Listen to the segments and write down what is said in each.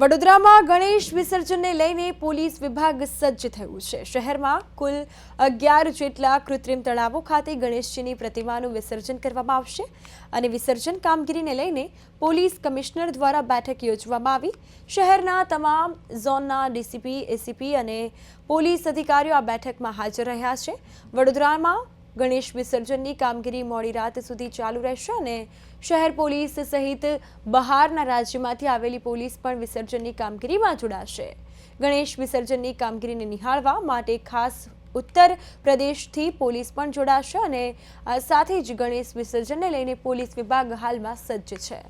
વડોદરામાં ગણેશ વિસર્જનને લઈને પોલીસ વિભાગ સજ્જ થયું છે. શહેરમાં કુલ અગિયાર જેટલા કૃત્રિમ તળાવો ખાતે ગણેશજીની પ્રતિમાનું વિસર્જન કરવામાં આવશે અને વિસર્જન કામગીરીને લઈને પોલીસ કમિશનર દ્વારા બેઠક યોજવામાં આવી. શહેરના તમામ ઝોનના ડીસીપી, એસીપી અને પોલીસ અધિકારીઓ આ બેઠકમાં હાજર રહ્યા છે. વડોદરામાં ગણેશ વિસર્જનની કામગીરી મોડી રાત સુધી ચાલુ રહેશે અને શહેર પોલીસ સહિત બહારના રાજ્યમાંથી આવેલી પોલીસ પણ વિસર્જનની કામગીરીમાં જોડાશે. ગણેશ વિસર્જનની કામગીરીને નિહાળવા માટે ખાસ ઉત્તર પ્રદેશથી પોલીસ પણ જોડાશે અને સાથે જ ગણેશ વિસર્જનને લઈને પોલીસ વિભાગ હાલમાં સજ્જ છે.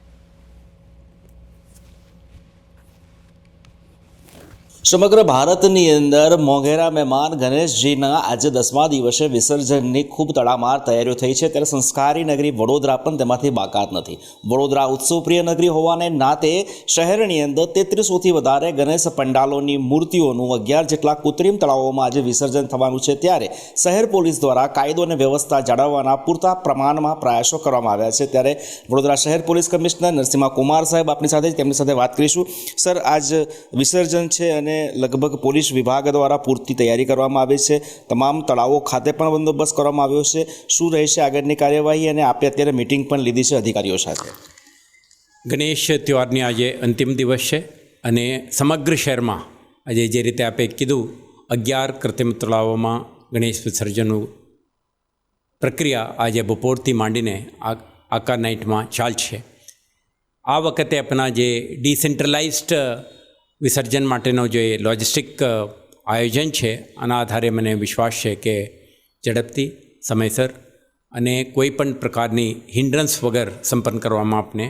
સમગ્ર ભારતની અંદર મોઘેરા મહેમાન ગણેશજીના આજે દસમા દિવસે વિસર્જનની ખૂબ તડામાર તૈયારીઓ થઈ છે. ત્યારે સંસ્કારી નગરી વડોદરા પણ તેમાંથી બાકાત નથી. વડોદરા ઉત્સવપ્રિય નગરી હોવાને નાતે શહેરની અંદર તેત્રીસોથી વધારે ગણેશ પંડાલોની મૂર્તિઓનું અગિયાર જેટલા કૃત્રિમ તળાવોમાં આજે વિસર્જન થવાનું છે. ત્યારે શહેર પોલીસ દ્વારા કાયદો અને વ્યવસ્થા જાળવવાના પૂરતા પ્રમાણમાં પ્રયાસો કરવામાં આવ્યા છે. ત્યારે વડોદરા શહેર પોલીસ કમિશનર નરસિંહા કુમાર સાહેબ આપણી સાથે તેમની સાથે વાત કરીશું. સર, આજ વિસર્જન છે અને લગભગ પોલીસ વિભાગ દ્વારા પૂરતી તૈયારી કરવામાં આવી છે. તમામ તળાવો ખાતે પણ બંદોબસ્ત કરવામાં આવ્યો છે. શું રહેશે આગળની કાર્યવાહી અને આપે અત્યારે મિટિંગ પણ લીધી છે અધિકારીઓ સાથે? ગણેશ તહેવારની આજે અંતિમ દિવસ છે અને સમગ્ર શહેરમાં આજે જે રીતે આપે કીધું, અગિયાર કૃત્રિમ તળાવોમાં ગણેશ વિસર્જનનું પ્રક્રિયા આજે બપોરથી માંડીને આ આકા નાઇટમાં ચાલશે. આ વખતે આપણા જે ડિસેન્ટ્રલાઇઝ્ડ વિસર્જન માટેનો જે લોજિસ્ટિક આયોજન છે, આના આધારે મને વિશ્વાસ છે કે ઝડપથી, સમયસર અને કોઈ પણ પ્રકારની હિન્ડ્રન્સ વગર સંપન્ન કરવામાં આપને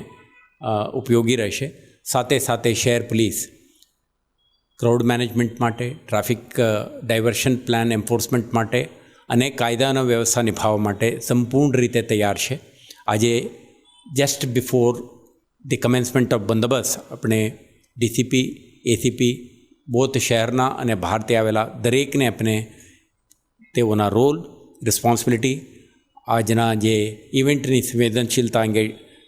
ઉપયોગી રહેશે. સાથે સાથે શહેર પોલીસ ક્રાઉડ મેનેજમેન્ટ માટે ટ્રાફિક ડાયવર્શન પ્લાન એન્ફોર્સમેન્ટ માટે અને કાયદાનો વ્યવસ્થા નિભાવવા માટે સંપૂર્ણ રીતે તૈયાર છે. આજે just before the commencement of બંદોબસ્ત આપણે ડીસીપી એસીપી બોથ શહેરના અને બહારથી આવેલા દરેકને આપણે તેઓના રોલ રિસ્પોન્સિબિલિટી આજના જે ઇવેન્ટની સંવેદનશીલતા અંગે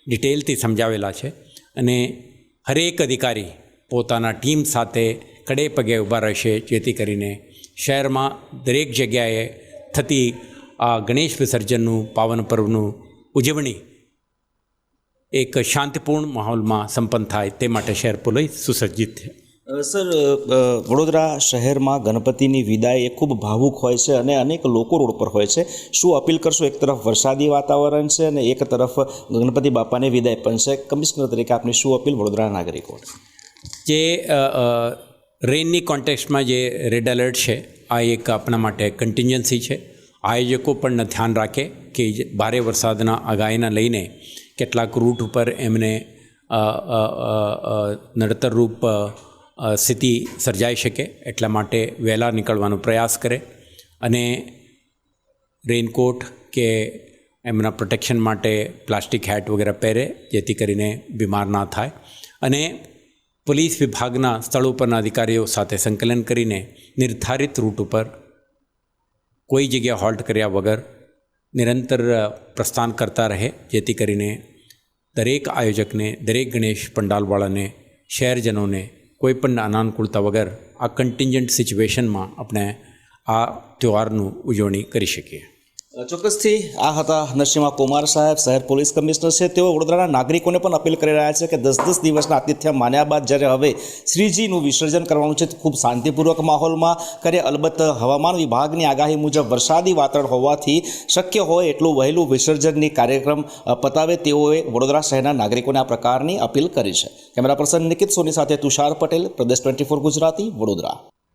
ડિટેલથી સમજાવેલા છે અને હરેક અધિકારી પોતાના ટીમ સાથે કડે પગે ઊભા રહેશે, જેથી કરીને શહેરમાં દરેક જગ્યાએ થતી આ ગણેશ વિસર્જનનું, પાવન પર્વનું ઉજવણી એક શાંતિપૂર્ણ માહોલમાં સંપન્ન થાય તે માટે શહેર પોલીસ સુસજ્જિત છે. સર વડોદરા શહેરમાં ગણપતિની વિદાય એ ખૂબ ભાવુક હોય છે અને અનેક લોકો રોડ પર હોય છે. શું અપીલ કરશો? એક તરફ વરસાદી વાતાવરણ છે અને એક તરફ ગણપતિ બાપાને વિદાય પણ છે. કમિશનર તરીકે આપની શું અપીલ વડોદરા નાગરિકો? જે રેનની કોન્ટેક્સ્ટમાં જે રેડ એલર્ટ છે, આ એક આપણા માટે કન્ટિન્જન્સી છે. આયોજકો પણ ધ્યાન રાખે કે ભારે વરસાદના આગાહીના લઈને કેટલાક રૂટ ઉપર એમને નડતરરૂપ સ્થિતિ સર્જાઈ શકે એટલા માટે વહેલા નીકળવાનો પ્રયાસ કરે અને રેઇનકોટ કે એમના પ્રોટેક્શન માટે પ્લાસ્ટિક હેટ વગેરે પહેરે, જેથી કરીને બીમાર ના થાય. અને પોલીસ વિભાગના સ્થળ ઉપરના અધિકારીઓ સાથે સંકલન કરીને નિર્ધારિત રૂટ ઉપર કોઈ જગ્યા હોલ્ટ કર્યા વગર નિરંતર પ્રસ્થાન કરતા રહે, જેથી કરીને દરેક આયોજકને, દરેક ગણેશ પંડાલવાળાને, શહેરજનોને કોઈ પણ અનાનુકૂળતા વગર આ કન્ટિન્જન્ટ સિચ્યુએશનમાં આપણે આ તહેવારનું ઉજવણી કરી શકીએ. ચોક્કસથી આ હતા નરસિંહા કુમાર સાહેબ, શહેર પોલીસ કમિશનર છે. તેઓ વડોદરાના નાગરિકોને પણ અપીલ કરી રહ્યા છે કે દસ દસ દિવસના આતિથ્ય માન્યા બાદ જ્યારે હવે શ્રીજીનું વિસર્જન કરવાનું છે ખૂબ શાંતિપૂર્વક માહોલમાં કરે. અલબત્ત હવામાન વિભાગની આગાહી મુજબ વરસાદી વાતાવરણ હોવાથી શક્ય હોય એટલું વહેલું વિસર્જનની કાર્યક્રમ પતાવે તેઓએ વડોદરા શહેરના નાગરિકોને આ પ્રકારની અપીલ કરી છે. કેમેરા પર્સન નિકિત સોની સાથે તુષાર પટેલ, પ્રદેશ ટ્વેન્ટી ફોર ગુજરાતી, વડોદરા.